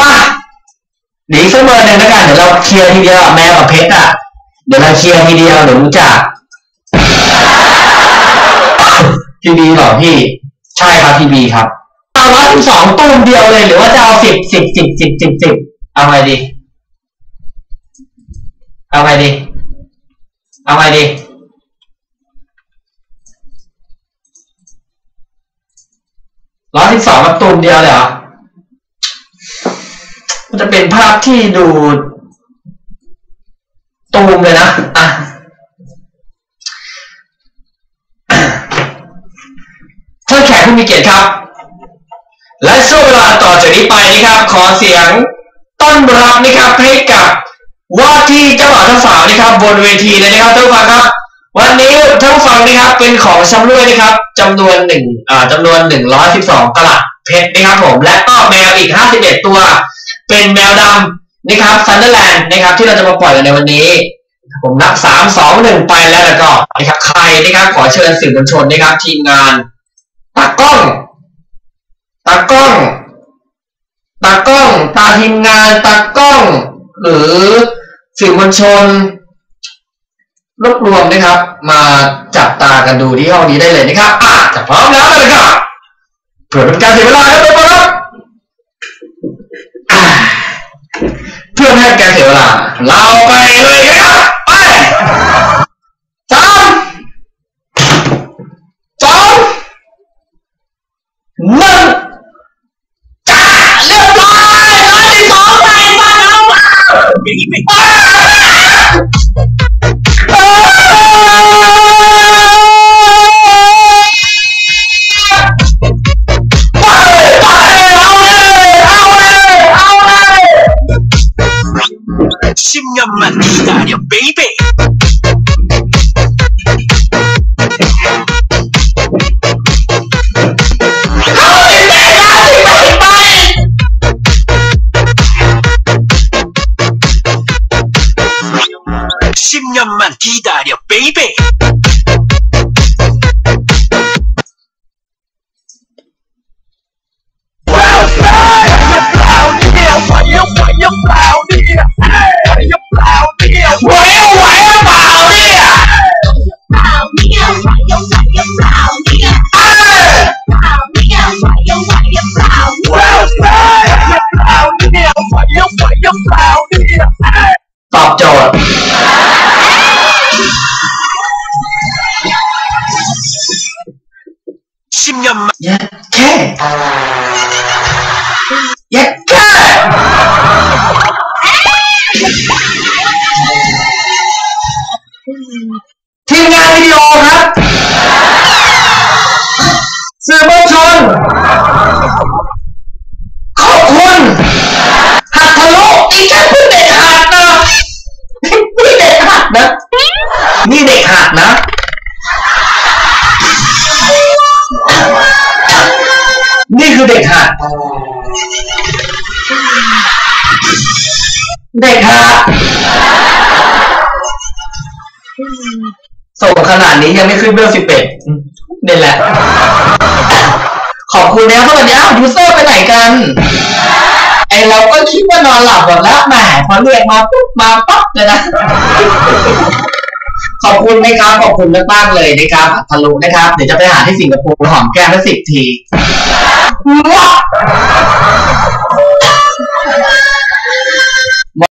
มาเดี๋ยวอีกสักเบอร์หนึ่งแล้วกันเดี๋ยวเราเคลียร์ทีเดียวแมวกับเพชรอะเดี๋ยวเราเคลียร์ทีเดียวเดี๋ยวรู้จักทีบีหรอพี่ใช่ครับทีบีครับเอาร้อยสิบสองตูมเดียวเลยหรือว่าจะเอาสิบสิบสิบสิบสิบสิบเอาไงดี เอาไงดีเอาไงดีร้อยสิบสองมาตูมเดียวเลยเหรอ จะเป็นภาพที่ดูตูมเลยนะอะท่านแขกผู้มีเกียรติครับ และช่วงเวลาต่อจากนี้ไปนะครับ ขอเสียงต้อนรับนะครับให้กับว่าที่เจ้าบ่าวเจ้าสาวนะครับ บนเวทีเลยนะครับท่านผู้ฟังครับ วันนี้ท่านผู้ฟังนะครับเป็นของชำร่วยนะครับจำนวนหนึ่งอ่าจำนวนหนึ่งร้อยสิบสองกะลัดเพชรนะครับผมและก็แมวอีก แมวดำนะครับซันเดอร์แลนด์นะครับที่เราจะมาปล่อยกันในวันนี้ ผมนับสามสองหนึ่งไปแล้วแล้วก็นะครับใครนะครับขอเชิญสื่อมวลชนนะครับ ทีมงานตากล้องตากล้องตากล้อง ตาทีมงานตากล้อง หรือสื่อมวลชนรวบรวมนะครับ มาจับตากันดูที่ห้องนี้ได้เลยนะครับอะจะพร้อมแล้วเลยครับเพื่อเป็นการเสียเวลาครับทุกคนครับอะ เพื่อไม่ใ 10년만 기다려 베이베 (10년만) 기다려 베이베 ตอบโจทย์10년만เย็ดแด็กหักส่งขนาดนี้ยังไม่ขึ้นเบลสิบเอ็ดนี่แหละ ขอบคุณนะครับวัสดีอ้าวยูเซอร์ไปไหนกัน ไอเราก็คิดว่านอนหลับหมดแล้วแหมพอเรียกมาปุ๊บมาปั๊บเลยนะ ขอบคุณนะครับ ขอบคุณมากๆเลยนะครับทะลุนะครับ เดี๋ยวจะไปหาที่สิงคโปร์หอมแก้มทั้งสิบที